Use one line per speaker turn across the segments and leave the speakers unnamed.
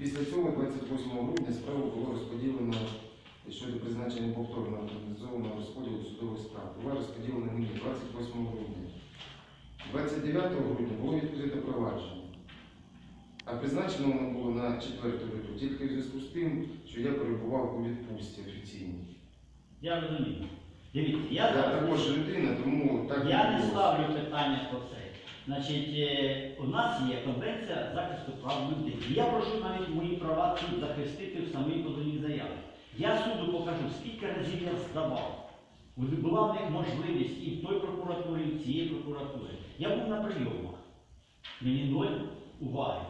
Після цього, 28 грудня, справу було розподілено щодо призначення повторного організованого розподілу судових справ. Була розподілена мені 28 грудня. 29 грудня було відкрите провадження. А призначено воно було на 4 лютого тільки в зв'язку з тим, що я перебував у відпустці офіційній.
Я розумію. Дивіться, я
Я
зараз.
також людина, тому так
Я не
відбулося.
ставлю питання про це. Значить, е, у нас є конвенція захисту прав людини. Я прошу навіть мої права тут захистити в самій позовній заяві. Я суду покажу, скільки разів я здавав. Була в них можливість і в той прокуратурі, і в цій прокуратурі. Я був на прийомах. Мені ноль уваги.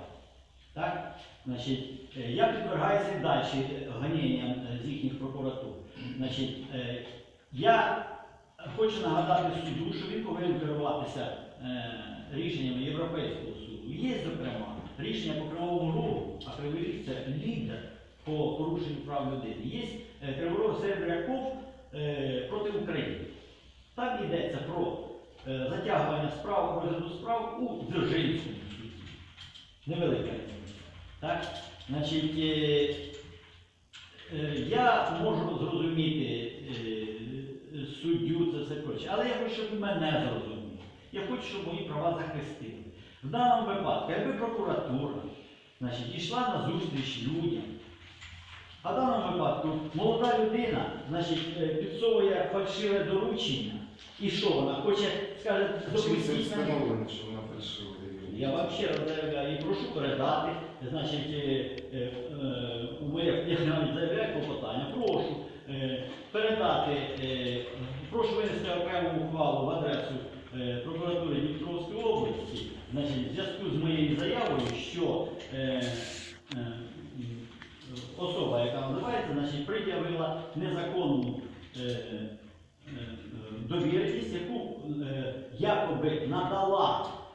Так? Значить, е, я підвергаюся далі ганінням е, з їхніх прокуратур. Значить, я хочу нагадати суду, що він повинен керуватися е, рішеннями Європейського суду. Є, зокрема, рішення по Кривому Рогу, а Кривий Ріг це лідер по порушенню прав людини. Є е, Кривий Серебряков е, проти України. Там йдеться про е, затягування справ, розгляду справ у Дзержинському суді. Невелика. Так? Значить, я можу зрозуміти суддю, це все проче, але я хочу, щоб мене зрозуміли. Я хочу, щоб мої права захистили. В даному випадку, якби прокуратура значить, йшла на зустріч людям, а в даному випадку молода людина значить, е, підсовує фальшиве доручення, і що вона хоче, скаже, допустіть
встановлено, що вона фальшива?
Я вам ще раз заявляю і прошу передати, значить, е, е, е, у моє заявляю клопотання, прошу е, передати, е, прошу винести окрему ухвалу в адресу е, прокуратури Дніпровської області, в зв'язку з моєю заявою, що е, е, особа, яка називається, пред'явила незаконну е, е, е, довіреність, яку е, якоби надала е,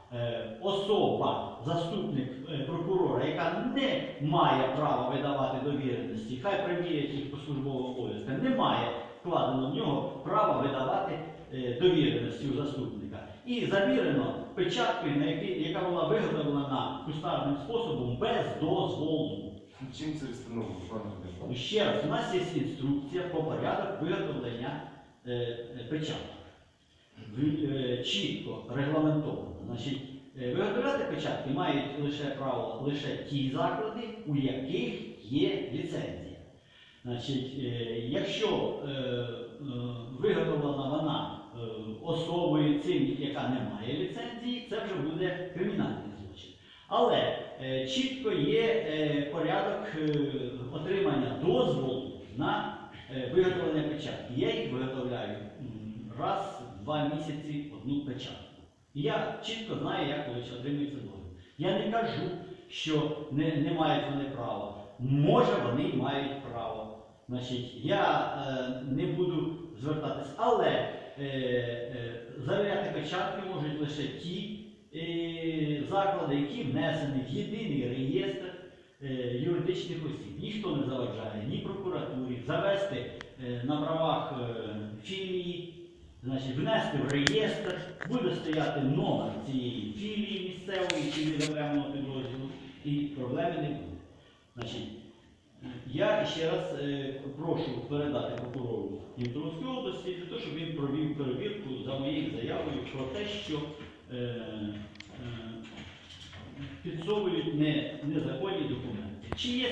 особа, заступник е, прокурора, яка не має права видавати довіреності, хай примірять їх по службовим обов'язкам, не має вкладено в нього права видавати е, довіреності у заступника. І завірено печаткою, яка була виготовлена кустарним способом без дозволу.
Чим це встановлено.
Ще раз, у нас є інструкція по порядок виготовлення е, е, печаток. Ви- е, Чітко регламентовано. Значить, е, виготовляти печатки мають лише право лише ті заклади, у яких є ліцензія. Значить, е, якщо е, виготовлена вона особою цим, яка не має ліцензії, це вже буде кримінальний злочин. Але чітко є порядок отримання дозволу на виготовлення печатки. Я їх виготовляю місяці одну печатку. І я чітко знаю, як коли отримується дозвіл. Я не кажу, що не, не мають вони права. Може, вони мають право. Значить, я е, не буду звертатись, але е, е, завіряти печатки можуть лише ті е, заклади, які внесені в єдиний реєстр е, юридичних осіб. Ніхто не заважає ні прокуратурі завести е, на правах е, філії, значить, внести в реєстр, буде стояти номер цієї філії місцевої чи відокремленого підрозділу, і проблеми не буде. Значить, я ще раз е, прошу передати прокурору Дніпровської області для того, щоб він провів перевірку за моєю заявою про те, що е, е, підсовують не, незаконні документи. Чи є